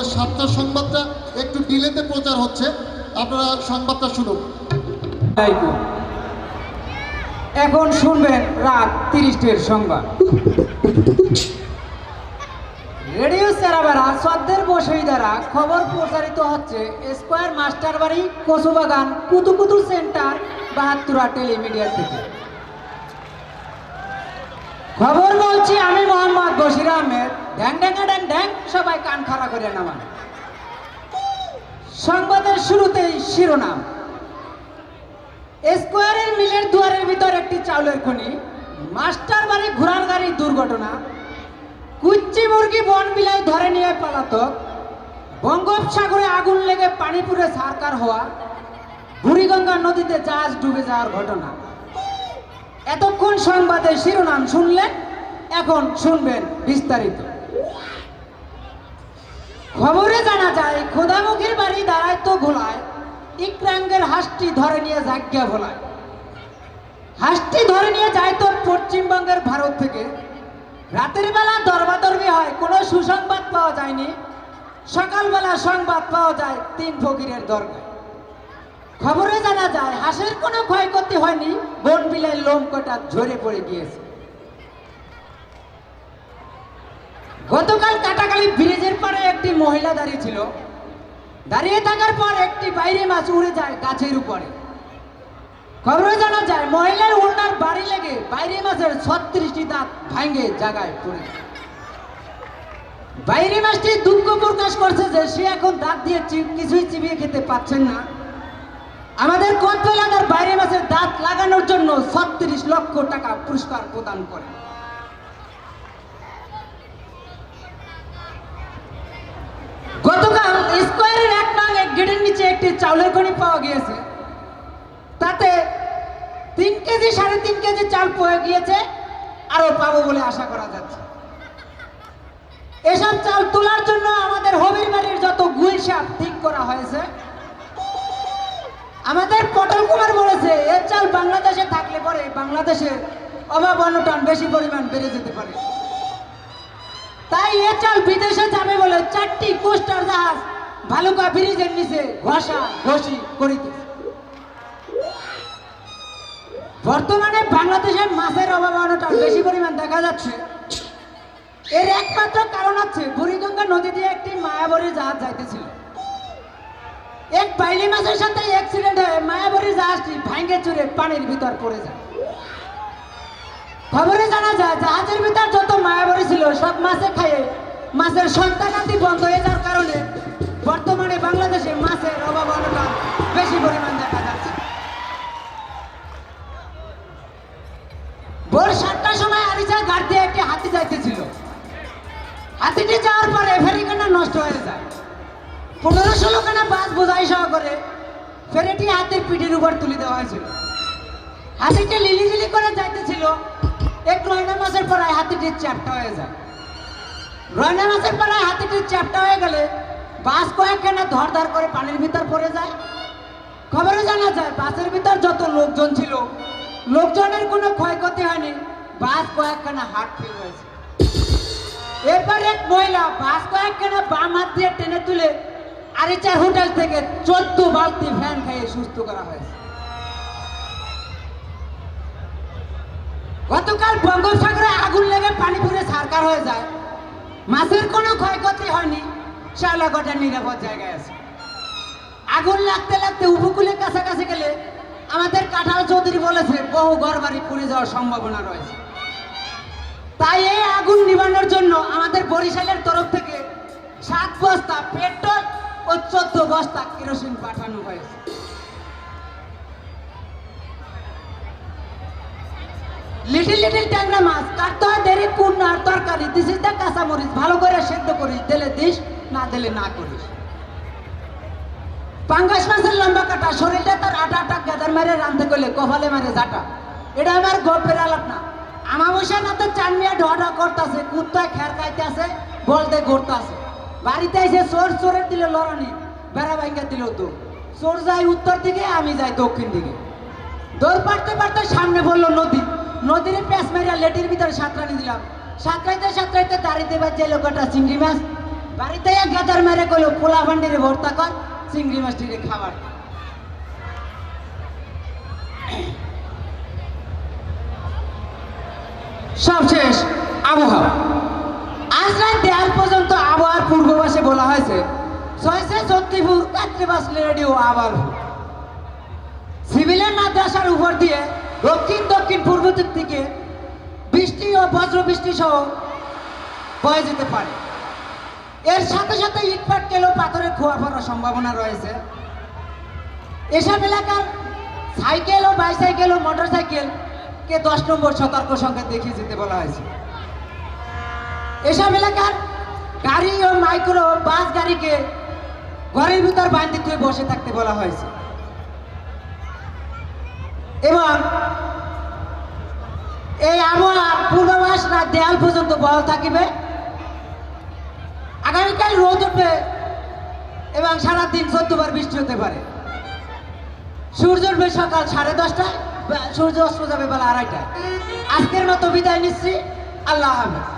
আমাদের সাতটার সংবাদটা একটু ডিলেতে প্রচার হচ্ছে। আপনারা সংবাদটা শুনুন। এখন শুনবেন রাত তিরিশটির সংবাদ। রেডিও সদ্যের দ্বারা খবর প্রচারিত হচ্ছে স্কোয়ার মাস্টার বাড়ি কচুবাগান, কুতুকুতু সেন্টার, বাহাত্তরা টেলিমিডিয়া থেকে। খবর বলছি আমি মোহাম্মদ বশির আহমেদ। ড্যাং ড্যাং ড্যাং ড্যাং সবাই কান খাড়া করে নামান। সংবাদের শুরুতেই শিরোনাম। স্কোয়ারের মিলের দুয়ারের ভিতর একটি চাউলের খনি, মাস্টার বাড়ি ঘোড়ার গাড়ির দুর্ঘটনা, কুচ্চি মুরগি বন বিলাই ধরে নিয়ে পালাতক, বঙ্গোপসাগরে আগুন লেগে পানি পুড়ে সারকার হওয়া, বুড়িগঙ্গা নদীতে জাহাজ ডুবে যাওয়ার ঘটনা। এতক্ষণ সংবাদের শিরোনাম শুনলেন, এখন শুনবেন বিস্তারিত। খবরে জানা যায়, খোদামুখীর বাড়ি দাঁড়ায় তো ঘোলায় ইকরাঙ্গের হাঁসটি ধরে নিয়ে জাজ্ঞা ভোলায়। হাঁসটি ধরে নিয়ে যায় তো পশ্চিমবঙ্গের ভারত থেকে। রাতের বেলা দরবাদরবি হয়, কোনো সুসংবাদ পাওয়া যায়নি। সকালবেলা সংবাদ পাওয়া যায় তিন ফকিরের দরগায়। খবরে জানা যায়, হাঁসের কোনো ক্ষয়ক্ষতি হয়নি, বন বিলের লোম কটা ঝরে পড়ে গিয়েছে। গতকাল কাটাকালি ব্রিজের পাড়ে একটি মহিলা দাঁড়িয়ে ছিল। দাঁড়িয়ে থাকার পর একটি বাইরে মাছ উড়ে যায় গাছের উপরে। খবরে জানা যায়, মহিলার উল্টার বাড়ি লেগে বাইরে মাছের ছত্রিশটি দাঁত ভাঙ্গে জায়গায় পড়ে। বাইরে মাছটি দুঃখ প্রকাশ করছে যে সে এখন দাঁত দিয়ে কিছুই চিবিয়ে খেতে পাচ্ছেন না। আমাদের কত এলাকার বাইরে মাছের দাঁত লাগানোর জন্য ছত্রিশ লক্ষ টাকা পুরস্কার প্রদান করে গতকাল স্কোয়ারের এক নং এক গেটের নিচে একটি চাউলের খনি পাওয়া গিয়েছে। তাতে তিন কেজি, সাড়ে তিন কেজি চাল পয়ে গিয়েছে আরও পাবো বলে আশা করা যাচ্ছে। এসব চাল তোলার জন্য আমাদের হবির বাড়ির যত গুই সাপ ঠিক করা হয়েছে, আমাদের পটল কুমার বলেছে এর চাল বাংলাদেশে থাকলে পরে বাংলাদেশের অভাব অনটন বেশি পরিমাণ বেড়ে যেতে পারে। তাই এ চাল বিদেশে যাবে বলে চারটি কোস্টার জাহাজ ভালুকা ব্রিজের নিচে ঘষা, ঘষি করিতেছে বর্তমানে বাংলাদেশের মাছের অভাব অনটন বেশি পরিমাণ দেখা যাচ্ছে। এর একমাত্র কারণ হচ্ছে বুড়িগঙ্গা নদী দিয়ে একটি মায়াবরী জাহাজ যাইতেছিল। এক বাইলি মাছের সাথে অ্যাক্সিডেন্ট হয়ে মায়াবরী জাহাজটি ভাঙ্গে চুরে পানির ভিতর পড়ে যায়। খবরে জানা যায়, জাহাজের ভিতর যত মায়াবরী ছিল, সব মাছে খাইয়ে মাছের সন্তানাদি বন্ধ হয়ে যাওয়ার সময় আরিচা দিয়ে একটি হাতি যাইতেছিল। হাতিটি যাওয়ার পরে ফেরিখানা নষ্ট হয়ে যায়। পনেরো ষোলো খানা বাস বোঝাই সহ করে ফেরিটি হাতির পিঠের উপর তুলে দেওয়া হয়েছিল। হাতিটি লিলিজিলি করে যাইতেছিল। এক রয়না মাসের পরায় হাতিটির চ্যাপটা হয়ে যায়। রয়না মাসের পরায় হাতিটির চ্যাপটা হয়ে গেলে বাস কয়েকখানা ধর ধর করে পানির ভিতর পড়ে যায়। খবরে জানা যায় বাসের ভিতর যত লোকজন ছিল, লোকজনের কোনো ক্ষয়ক্ষতি হয়নি। বাস কয়েকখানা হাট ফেল হয়েছে এরপর এক মহিলা বাস কয়েকখানা বাম হাত দিয়ে টেনে তুলে আরিচার হোটেল থেকে চোদ্দ বালতি ফ্যান খাইয়ে সুস্থ করা হয়েছে। গতকাল বঙ্গোপসাগরে আগুন লেগে পানি পুরে সারকার হয়ে যায়। মাছের কোনো ক্ষয়ক্ষতি হয়নি শ্যাওলাগড়ের নিরাপদ জায়গায় আছে। আগুন লাগতে লাগতে উপকূলের কাছাকাছি গেলে আমাদের কাঁঠাল চৌধুরী বলেছে, বহু ঘর বাড়ি পুড়ে যাওয়ার সম্ভাবনা রয়েছে। তাই এই আগুন নিবানোর জন্য আমাদের বরিশালের তরফ থেকে সাত বস্তা পেট্রোল ও চোদ্দ বস্তা কেরোসিন পাঠানো হয়েছে। লিটিল লিটিল ট্যাংরা মাছ, কাটতে হয় দেরি পূর্ণ আর তরকারি। দিস ইজ দ্য কাঁচামরিচ। ভালো করে সেদ্ধ করিস দিলে দিস, না দিলে না করিস। পাঙ্গাস মাছের লম্বা কাটা, শরীরটা তার আটা আটা গাদার মারে রাঁধতে করলে কপালে মারে জাটা এটা আমার গল্পের আলাপ না। আমাবস্যা না তো চানমিয়া ঢটা করতেছে, কুত্তায় খের খাইতে আছে বলতে ঘুরতে আছে বাড়িতে এসে চোর চোরের দিলে লড়ানি, বেড়া ভাঙ্গা দিল তো। চোর যায় উত্তর দিকে, আমি যাই দক্ষিণ দিকে। দৌড় পারতে পারতে সামনে বলল নদী। নদীর প্যাঁচ মেরিয়া লেটির ভিতরে সাঁতরানি দিলাম। সাঁতরাইতে সাঁতরাইতে দাঁড়িয়ে দেবার যে লোকটা চিংড়ি মাছ, বাড়িতে গাদার মেরে কইলো, পোলা ভান্ডিরে ভর্তা কর, চিংড়ি মাছটিরে খাবার দে। সব শেষ আবহাওয়া। আজ রাত দেড় পর্যন্ত আবহাওয়ার পূর্বাভাসে বলা হয়েছে, ছয়শে ছত্রিপুর কাত্রিবাস রেডিও আবার। সিভিলের মাদ্রাসার উপর দিয়ে দক্ষিণ দক্ষিণ পূর্ব দিক থেকে বৃষ্টি ও বজ্র বৃষ্টি সহ বয়ে যেতে পারে। এর সাথে সাথে ইটপাট কেলেও পাথরের খোয়া পড়ার সম্ভাবনা রয়েছে। এসব এলাকার সাইকেল ও বাইসাইকেল ও মোটর সাইকেল কে দশ নম্বর সতর্ক সংখ্যা দেখিয়ে যেতে বলা হয়েছে। এসব এলাকার গাড়ি ও মাইক্রো বাস গাড়িকে ঘরের ভিতর বান্ধি তুই বসে থাকতে বলা হয়েছে। এবং এই আবহাওয়া পূর্বাভাস না দেয়াল পর্যন্ত বহাল থাকিবে। আগামীকাল রোদ উঠবে এবং সারাদিন চোদ্দবার বৃষ্টি হতে পারে। সূর্য উঠবে সকাল সাড়ে দশটায়। সূর্য অস্ত যাবে বেলা আড়াইটা আজকের মতো বিদায় নিচ্ছি। আল্লাহ হাফেজ।